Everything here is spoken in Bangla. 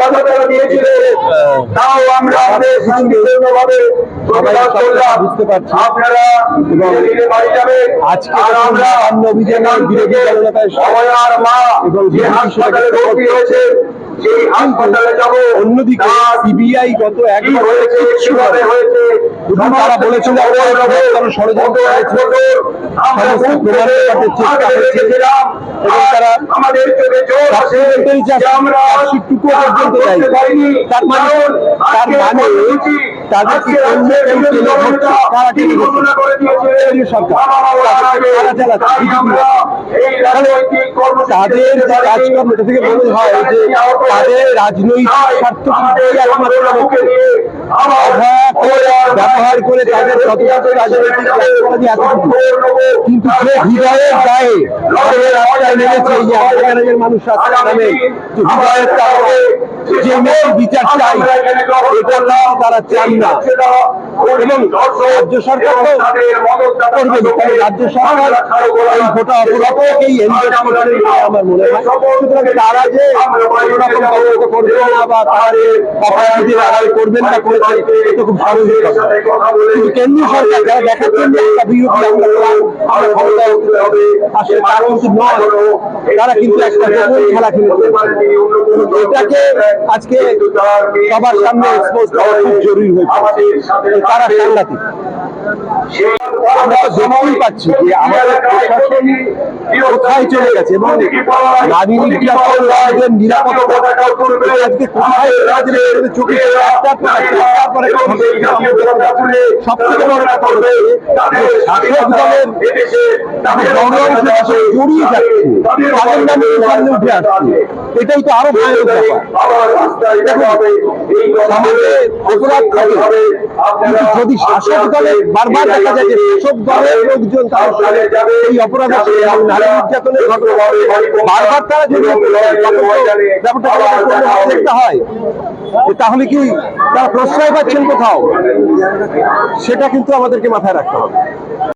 বাধা তারা দিয়েছিল। তাও আমরা আমাদের শান্তিপূর্ণভাবে প্রতিবাদ করলাম। আপনারা ধীরে ধীরে বাড়ি যাবেন। আর আমরা অভিযানের বিরোধী অভয়ার মা এবং যে হাসপাতালে ভর্তি হয়েছে সেই হাসপাতালে যাব। অন্যদিকে সিবিআই গত এক হয়েছে কীভাবে হয়েছে তারা বলেছিল ষড়যন্ত্র তারা আমাদের চোখে জোর আছে আমরা চার্জশিটটুকু পর্যন্ত করতে তার মানে তার মানে তাদের কি ধরছে? কারা টেনে সরকার। কারা চালাচ্ছে? যে কাজকর্ম এটা থেকে মনে হয় যে তাদের রাজনৈতিক স্বার্থ ব্যবহার করে তাদের রাজনৈতিক কিন্তু যে হৃদয়ের গায়ে রাস্তায় নেমেছে এই মানুষ নামে। যে হৃদয়ের কারণে যে মেয়ের বিচার চাই এটা কিন্তু তারা চান না। এবং রাজ্য সরকার করবে না। রাজ্য সরকার এই এনগেজ করছে আমার মনে হয় সুতরাং তারা যে কোনো রকম তদন্ত করবে না বা তারা অপরাধীদের আড়াল করবেন না করেছে এটা খুব কথা। কিন্তু কেন্দ্রীয় সরকার যারা দেখাচ্ছেন যে একটা বিরোধী আমরা হবে আসলে তার কিন্তু নয়। তারা কিন্তু একটা গোপন খেলা খেলেছে এটাকে আজকে সবার সামনে এক্সপোজ করা খুব জরুরি হয়ে পড়েছে। তারা সাংঘাতিক। আমরা তো দেখতেই পাচ্ছি যে আমাদের প্রশাসন কোথায় চলে গেছে? এবং নারী নির্যাতন নিরাপত্তা আজকে কোথায় চোখে একটা, পাচ্ছি। সবথেকে বড় কথা জড়িয়ে যাচ্ছে। তাদের নামে সামনে উঠে আসছে। এটাই তো আরও ভয়ানক ব্যাপার। যদি শাসক দলে বারবার দেখা যায় যে শাসক দলের লোকজন তারা এই অপরাধের নারী নির্যাতনের ঘটনা। বারবার তারা যদি ব্যাপারটা দেখতে হয়। তাহলে কি তারা প্রশ্রয় পাচ্ছেন কোথাও? সেটা কিন্তু আমাদেরকে মাথায় রাখতে হবে।